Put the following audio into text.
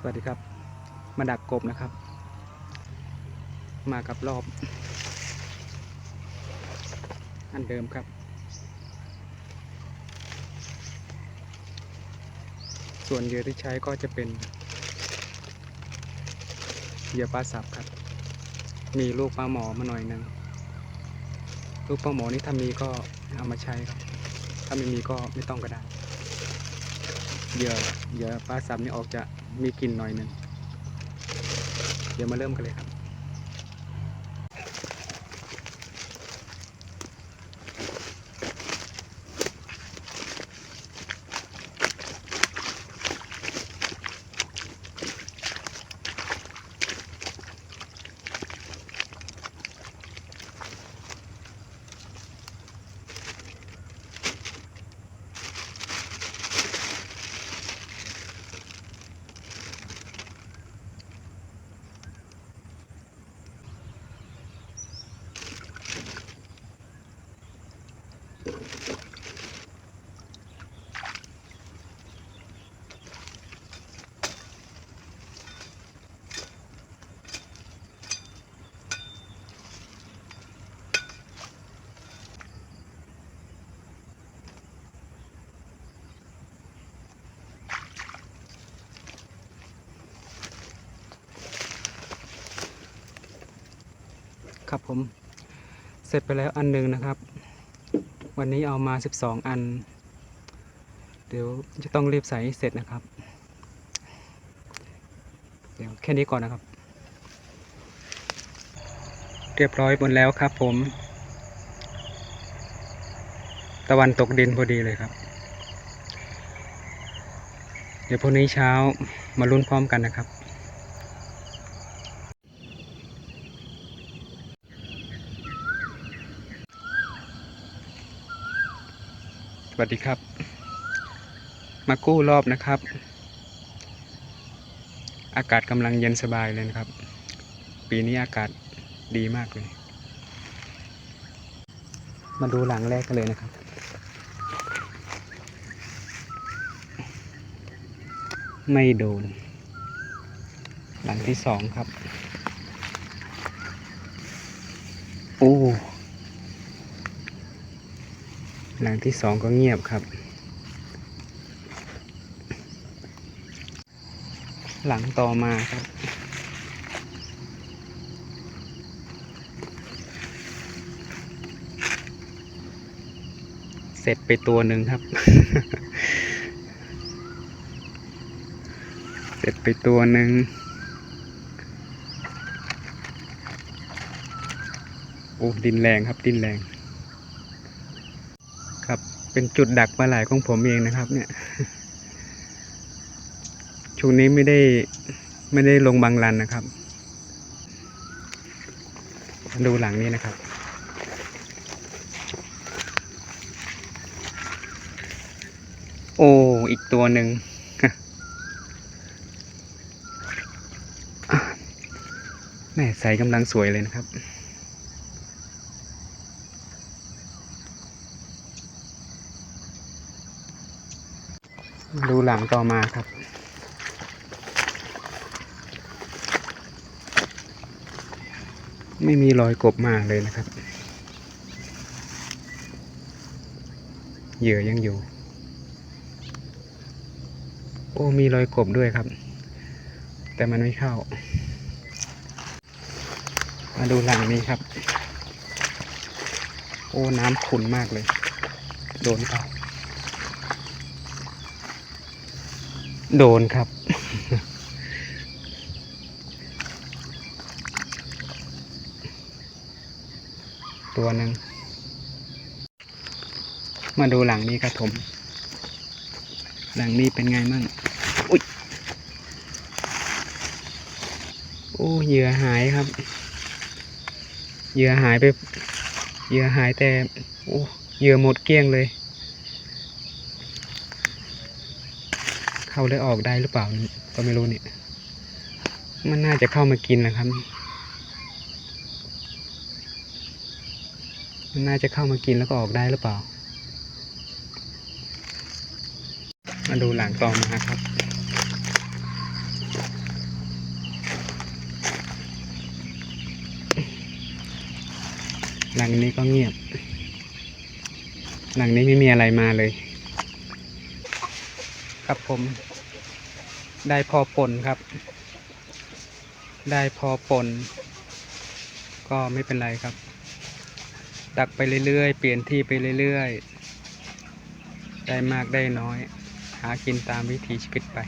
สวัสดีครับ มาดักกบนะครับ มากับรอบ อันเดิมครับ ส่วนเหยื่อที่ใช้ก็จะเป็นเหยื่อปลาสับครับ มีลูกปลาหมอมาหน่อยหนึงลูกปลาหมอนี่ถ้ามีก็เอามาใช้ครับ ถ้าไม่มีก็ไม่ต้องก็ได้เหยื่อเหยื่อปลาสับนี่ออกจะ มีกลิ่นหน่อยหนึ่งเดี๋ยวมาเริ่มกันเลยครับ ครับผมเสร็จไปแล้วอันหนึ่งนะครับ วันนี้เอามา 12 อัน เดี๋ยวจะต้องรีบใส่เสร็จนะครับ เดี๋ยวแค่นี้ก่อนนะครับ เรียบร้อยหมดแล้วครับผม ตะวันตกดินพอดีเลยครับ เดี๋ยวพรุ่งนี้เช้ามาลุ้นพร้อมกันนะครับ วัสดีครับ มากู้รอบนะครับ อากาศกำลังเย็นสบายเลยนะครับ ปีนี้อากาศดีมากเลย มาดูหลังแรกกันเลยนะครับ ไม่โดน หลังที่สองครับ โอ้ หลังที่สองก็เงียบครับ หลังต่อมาครับ เสร็จไปตัวหนึ่งครับ เสร็จไปตัวหนึ่งโอ้ดินแรงครับดินแรง ครับ เป็นจุดดักปลาไหลของผมเองนะครับ เนี่ย ช่วงนี้ไม่ได้ไม่ได้ลงบางรันนะครับ ดูหลังนี้นะครับโอ้ อีกตัวหนึ่ง แม่ใสกำลังสวยเลยนะครับ ดูหลังต่อมาครับ ไม่มีรอยกบมาเลยนะครับ เหยื่อยังอยู่ โอ้มีรอยกบด้วยครับ แต่มันไม่เข้า มาดูหลังนี้ครับ โอ้น้ำขุ่นมากเลย โดนเปล่า โดนครับ ตัวหนึ่ง มาดูหลังนี้ครับผม หลังนี้เป็นไงมั่งอุ้ยโอ้เหยื่อหายครับ เหยื่อหายไป เหยื่อหายแต่ โอ้เหยื่อหมดเกลี้ยงเลย เข้าได้ออกได้หรือเปล่าก็ไม่รู้เนี่ย มันน่าจะเข้ามากินนะครับ มันน่าจะเข้ามากินแล้วก็ออกได้หรือเปล่า มาดูหลังตอมนะครับหลังนี้ก็เงียบ หลังนี้ไม่มีอะไรมาเลย ครับผม ได้พอปนครับ ได้พอปนก็ไม่เป็นไรครับ ตักไปเรื่อยๆ เปลี่ยนที่ไปเรื่อยๆ ได้มากได้น้อย หากินตามวิถีชีวิตไป